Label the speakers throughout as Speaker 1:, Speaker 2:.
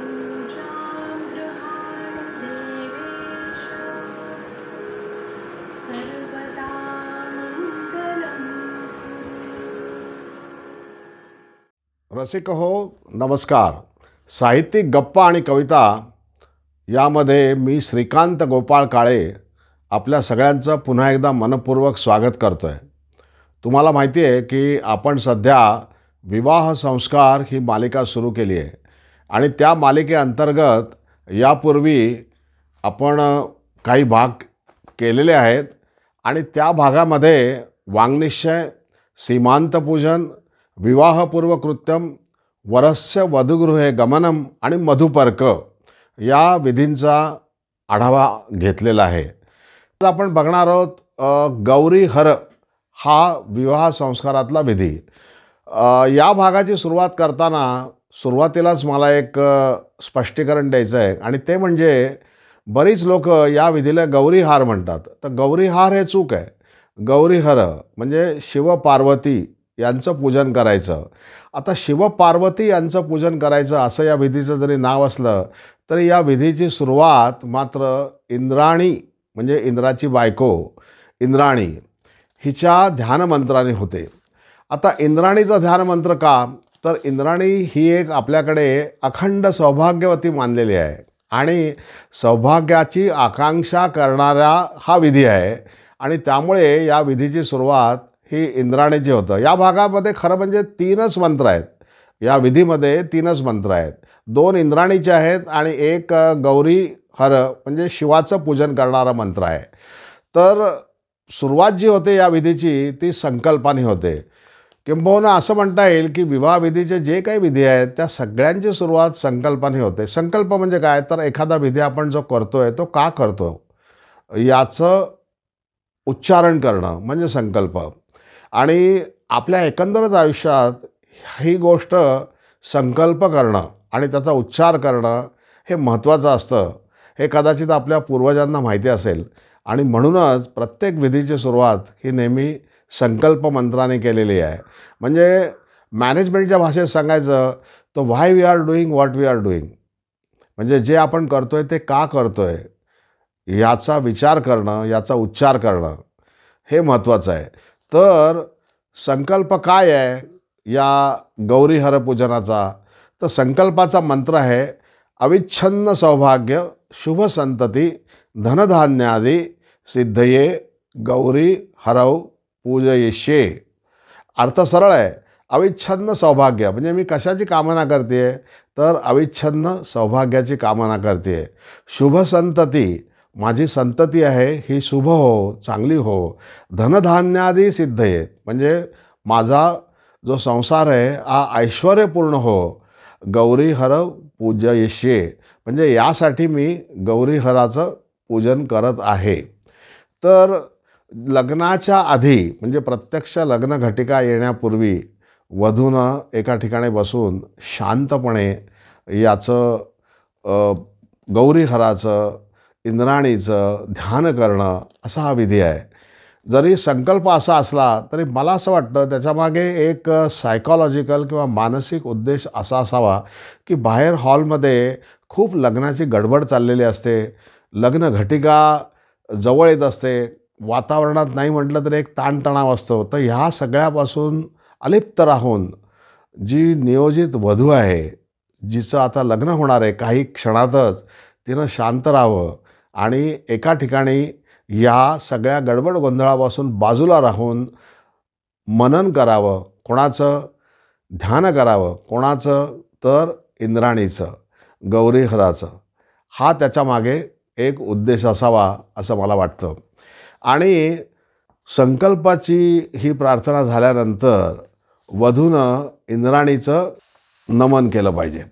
Speaker 1: रसिक हो नमस्कार. साहित्यिक गप्पा आणि कविता यामध्ये मी श्रीकांत गोपाळ काळे आपल्या सगळ्यांचं पुन्हा एकदा मनपूर्वक स्वागत करतो आहे तुम्हाला माहिती आहे की आपण सध्या विवाह संस्कार ही मालिका सुरू केली आहे. आणि त्या मालिकेअंतर्गत यापूर्वी आपण काही भाग केलेले आहेत. आणि त्या भागामध्ये वाङ्निश्चय सीमांतपूजन विवाहपूर्व कृत्यम वरस्य वधुगृहे गमनम आणि मधुपर्क या विधींचा आढावा घेतलेला आहे. आज आपण बघणार आहोत गौरी हर हा विवाह संस्कारातला विधी. या भागाची सुरुवात करताना सुरुवातीलाच मला एक स्पष्टीकरण द्यायचं आहे आणि ते म्हणजे बरीच लोक या विधीला गौरीहार म्हणतात. तर गौरीहार हे चूक आहे. गौरीहर म्हणजे शिवपार्वती यांचं पूजन करायचं. आता शिवपार्वती यांचं पूजन करायचं असं या विधीचं जरी नाव असलं तरी या विधीची सुरुवात मात्र इंद्राणी म्हणजे इंद्राची बायको इंद्राणी हिच्या ध्यानमंत्राने होते. आता इंद्राणीचं ध्यानमंत्र का? तर इंद्राणी ही एक आपल्याकडे अखंड सौभाग्यवती मानलेली आहे. आणि सौभाग्याची आकांक्षा करणारा हा विधी आहे. आणि त्यामुळे या विधीची सुरुवात ही इंद्राणीची होतं. या भागामध्ये खरं म्हणजे तीनच मंत्र आहेत. या विधीमध्ये तीनच मंत्र आहेत. दोन इंद्राणीचे आहेत आणि एक गौरी हर म्हणजे शिवाचं पूजन करणारा मंत्र आहे. तर सुरुवात जी होते या विधीची ती संकल्पाने होते. किंबहुना असं म्हणता येईल की विवाहविधीचे जे काही विधी आहेत त्या सगळ्यांची सुरुवात संकल्पाने होते. संकल्प म्हणजे काय? तर एखादा विधी आपण जो करतो आहे तो का करतो याचं उच्चारण करणं म्हणजे संकल्प. आणि आपल्या एकंदरच आयुष्यात ही गोष्ट संकल्प करणं आणि त्याचा उच्चार करणं हे महत्त्वाचं असतं. हे कदाचित आपल्या पूर्वजांना माहिती असेल. आणि म्हणूनच प्रत्येक विधीची सुरुवात ही नेहमी संकल्प मंत्राने केलेली आहे. म्हणजे मॅनेजमेंटच्या भाषेत सांगायचं तर why we are doing what we are doing म्हणजे जे आपण करतो आहे ते का करतो आहे याचा विचार करणं याचा उच्चार करणं हे महत्त्वाचं आहे. तर संकल्प काय आहे? या गौरी हरपूजनाचा. तर संकल्पाचा मंत्र आहे अविच्छन्न सौभाग्य शुभ संतती धनधान्यादी सिद्धये गौरी हरव पूजयशे अर्थ सरळ आहे. अविच्छन्न सौभाग्य. म्हणजे मी कशाची कामना करते? तर अविच्छन्न सौभाग्याची कामना करते. शुभ संतती. माझी संतती आहे. ही शुभ हो चांगली हो. धनधान्यादी सिद्ध आहेत म्हणजे माझा जो संसार आहे हा ऐश्वर्यपूर्ण हो. गौरी हर पूजयिष्ये म्हणजे यासाठी मी गौरीहराचं पूजन करत आहे. तर लग्नाच्या आधी म्हणजे प्रत्यक्ष लग्न घटिका येण्यापूर्वी वधूनं एका ठिकाणी बसून शांतपणे याचं गौरीहराचं इंद्राणीचं ध्यान करणं असा हा विधी आहे. जरी संकल्प असा असला तरी मला असं वाटतं त्याच्यामागे एक सायकॉलॉजिकल किंवा मानसिक उद्देश असा असावा की बाहेर हॉलमध्ये खूप लग्नाची गडबड चाललेली असते लग्न घटिका जवळ येत असते वातावरणात नाही म्हटलं तर एक ताणतणाव असतो. तर ह्या सगळ्यापासून अलिप्त राहून जी नियोजित वधू आहे जिचं आता लग्न होणार आहे काही क्षणातच तिनं शांत राहावं आणि एका ठिकाणी या सगळ्या गडबड गोंधळापासून बाजूला राहून मनन करावं कोणाचं ध्यान करावं कोणाचं तर इंद्राणीचं गौरीहराचं. हा त्याच्यामागे एक उद्देश असावा असं मला वाटतं. आणि संकल्पाची ही प्रार्थना झाल्यानंतर वधूनं इंद्राणीचं नमन केलं पाहिजे.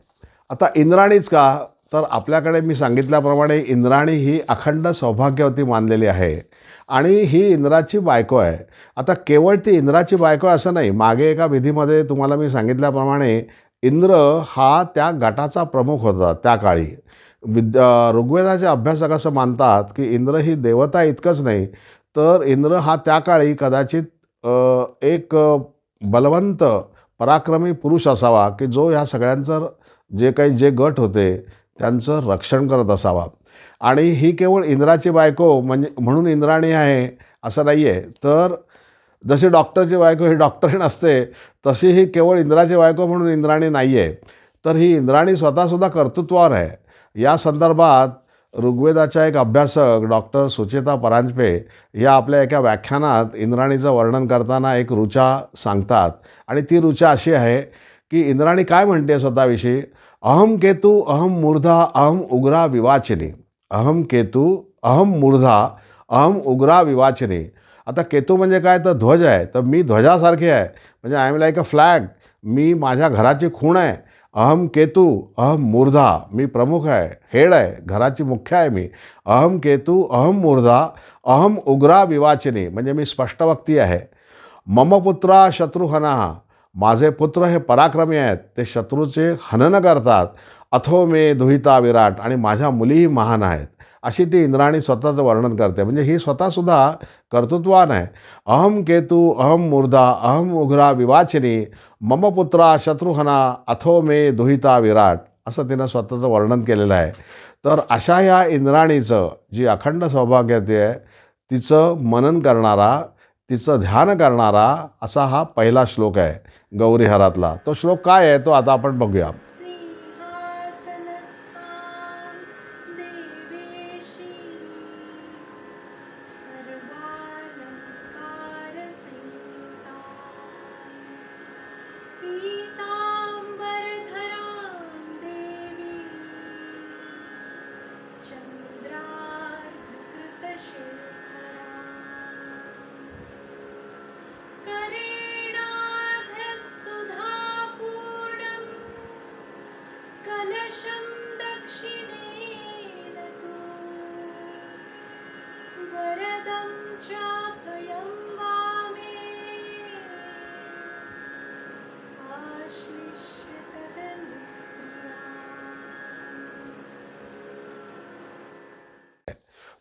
Speaker 1: आता इंद्राणीच का? तर आपल्याकडे मी सांगितल्याप्रमाणे इंद्राणी ही अखंड सौभाग्यवती मानलेली आहे आणि ही इंद्राची बायको आहे. आता केवळ ती इंद्राची बायको आहे असं नाही मागे एका विधीमध्ये तुम्हाला मी सांगितल्याप्रमाणे इंद्र हा त्या गटाचा प्रमुख होता त्या काळी. विद्या ऋग्वेदाचे अभ्यासक असं मानतात की इंद्र ही देवता इतकंच नाही तर इंद्र हा त्या काळी कदाचित एक बलवंत पराक्रमी पुरुष असावा की जो ह्या सगळ्यांचं जे काही जे गट होते त्यांचं रक्षण करत असावा. आणि ही केवळ इंद्राची बायको म्हणजे म्हणून इंद्राणी आहे असं नाही आहे तर जशी डॉक्टरची बायको ही डॉक्टरी नसते तशी ही केवळ इंद्राची बायको म्हणून इंद्राणी नाही आहे तर ही इंद्राणी स्वतःसुद्धा कर्तृत्वावर आहे. या संदर्भात ऋग्वेदाच्या एक अभ्यासक डॉक्टर सुचेता परांजपे या आपल्या एका व्याख्यानात इंद्राणीचं वर्णन करताना एक ऋचा सांगतात. आणि ती ऋचा अशी आहे की इंद्राणी काय म्हणते स्वतःविषयी? अहम केतू अहम मूर्धा अहम उग्रा विवाचिनी. अहम केतू अहम मूर्धा अहम उग्रा विवाचिनी. आता केतू म्हणजे काय? तर ध्वज आहे. तर मी ध्वजासारखे आहे. म्हणजे I am like a flag. मी माझ्या घराची खूण आहे. अहम केतू अहम मूर्धा मी प्रमुख आहे हेड आहे घराची मुख्य आहे मी. अहम केतू अहम मूर्धा अहम उग्रा विवाचिनी. म्हणजे मी स्पष्टवक्ती आहे. मम पुत्रा शत्रुहना. माझे पुत्र हे पराक्रमी आहेत. ते शत्रूचे हनन करतात. अथो मे दुहिता विराट. आणि माझ्या मुलीही महान आहेत. अशी ती इंद्राणी स्वतःचं वर्णन करते. म्हणजे ही स्वतःसुद्धा कर्तृत्वान आहे. अहम केतू अहम मूर्धा अहम उग्रा विवाचिनी मम पुत्रा शत्रुहना अथो मे दुहिता विराट असं तिनं स्वतःचं वर्णन केलेलं आहे. तर अशा ह्या इंद्राणीचं जी अखंड सौभाग्यते आहे तिचं मनन करणारा तिचं ध्यान करणारा असा हा पहिला श्लोक आहे गौरीहरातला. तो श्लोक काय आहे तो आता आपण बघूया.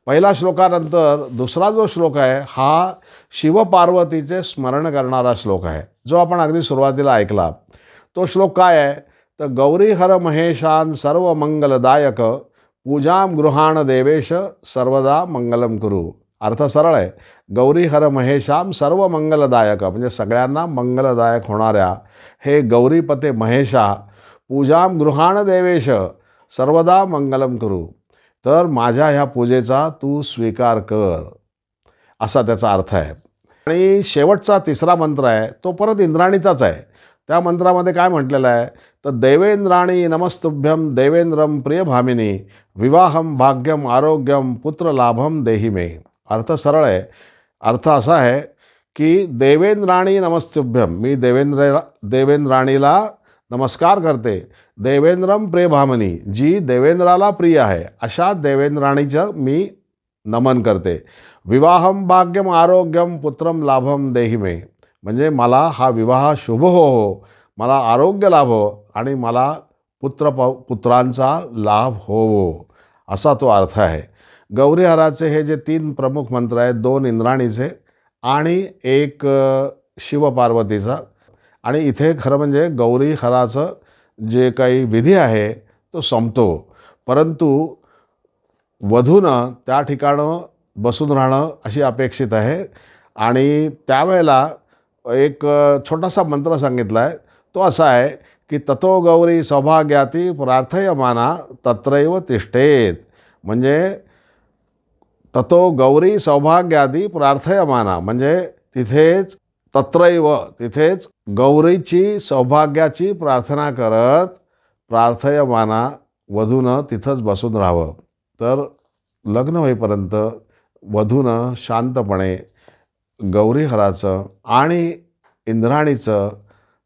Speaker 1: पहिला श्लोकानंतर दुसरा जो श्लोक आहे हा शिवपार्वतीचे स्मरण करणारा श्लोक आहे जो आपण अगदी सुरुवातीला ऐकला. तो श्लोक काय आहे? तर गौरी हर महेशान सर्व मंगलदायक पूजाम गृहाण देवेश सर्वदा मंगलम कुरु. अर्थ सरळ आहे. गौरी हर महेशाम सर्व मंगलदायक म्हणजे सगळ्यांना मंगलदायक होणाऱ्या हे गौरीपते महेशा पूजाम गृहाण देवेश सर्वदा मंगलम करू. तर माझ्या ह्या पूजेचा तू स्वीकार कर असा त्याचा अर्थ आहे. आणि शेवटचा तिसरा मंत्र आहे तो परत इंद्राणीचाच आहे. त्या मंत्रामध्ये काय म्हटलेलं आहे? तर देवेंद्राणी नमस्तुभ्यम देवेंद्रम प्रियभामिनी विवाहम भाग्यम आरोग्यम पुत्रलाभम देही मे. अर्थ सरळ आहे. अर्थ असा आहे की देवेंद्राणी नमस्तुभ्यम मी देवेंद्र देवेंद्राणीला नमस्कार करते देवेंद्रम प्रेभामनी जी देवेंद्राला प्रिय आहे अशा देवेंद्राणीचं मी नमन करते. विवाहम भाग्यम आरोग्यम पुत्रम लाभम देही मे म्हणजे मला हा विवाह शुभ हो हो. मला आरोग्य लाभो हो आणि मला पुत्र प पुत्रांचा लाभ होवो असा तो अर्थ आहे. गौरीहराचे हे जे तीन प्रमुख मंत्र आहेत दोन इंद्राणीचे आणि एक शिवपार्वतीचा. आणि इथे खरं म्हणजे गौरीहराचं जे काही विधी आहे तो संपतो. परंतु वधूनं त्या ठिकाणं बसून राहणं अशी अपेक्षित आहे. आणि त्यावेळेला एक छोटासा मंत्र सांगितला आहे तो असा आहे की ततो गौरी सौभाग्याती प्रार्थयमाना तत्रैव तिष्ठेत. म्हणजे ततो गौरी सौभाग्यादी प्रार्थयमाना. म्हणजे तिथेच तत्रैव तिथेच गौरीची सौभाग्याची प्रार्थना करत प्रार्थयमाना वधूनं तिथंच बसून राहावं. तर लग्न होईपर्यंत वधूनं शांतपणे गौरीहराचं आणि इंद्राणीचं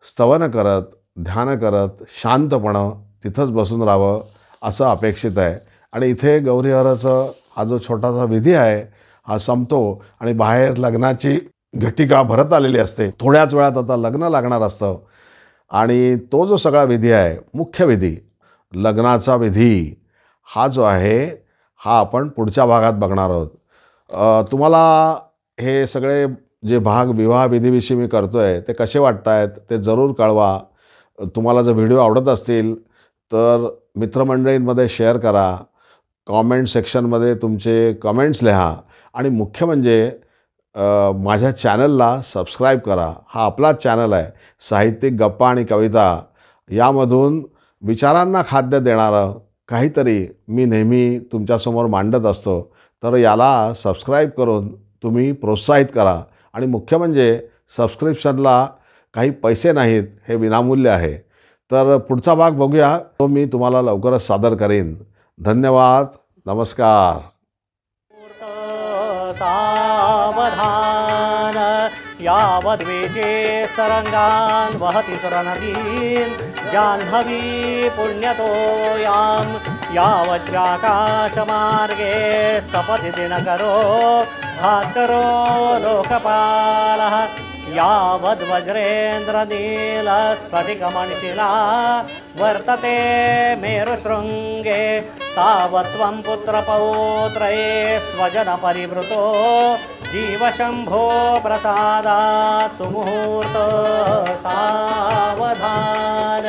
Speaker 1: स्तवन करत ध्यान करत शांतपणं तिथंच बसून राहावं असं अपेक्षित आहे. आणि इथे गौरीहराचं हा जो छोटासा विधी आहे हा संपतो आणि बाहेर लग्नाची घटिका भरत आलेली असते. थोड्याच वेळात आता लग्न लागणार असतं. आणि तो जो सगळा विधी आहे मुख्य विधी लग्नाचा विधी हा जो आहे हा आपण पुढच्या भागात बघणार आहोत. तुम्हाला हे सगळे जे भाग विवाह विधीविषयी मी करतो आहे ते कसे वाटत आहेत ते जरूर कळवा. तुम्हाला जर व्हिडिओ आवडत असतील तर मित्रमंडळींमध्ये शेअर करा. कॉमेंट सेक्शनमध्ये तुमचे कमेंट्स लिहा. आणि मुख्य म्हणजे माझ्या चॅनलला सबस्क्राईब करा. हा आपलाच चॅनल आहे साहित्यिक गप्पा आणि कविता. यामधून विचारांना खाद्य देणारं काहीतरी मी नेहमी तुमच्यासमोर मांडत असतो. तर याला सबस्क्राईब करून तुम्ही प्रोत्साहित करा. आणि मुख्य म्हणजे सबस्क्रिप्शनला काही पैसे नाहीत हे विनामूल्य आहे. तर पुढचा भाग बघूया तो मी तुम्हाला लवकरच सादर करेन. धन्यवाद. नमस्कार.
Speaker 2: सावधान। यावद्वेचे सरंगान वहति सुरनदीन्। जाह्नवी पुण्यतोयां यावच्चाकाशमार्गे यावज्जाकाशमार्गे सपदि दिनकरो। भास्करो लोकपालः। यावद्वज्रेन्द्रनीलस्फटिकमणिशिला वर्तते मेरुशृङ्गे तावत्त्वं पुत्रपौत्रये स्वजनपरिवृतो जीवशम्भो प्रसादात् सुमुहूर्त सावधान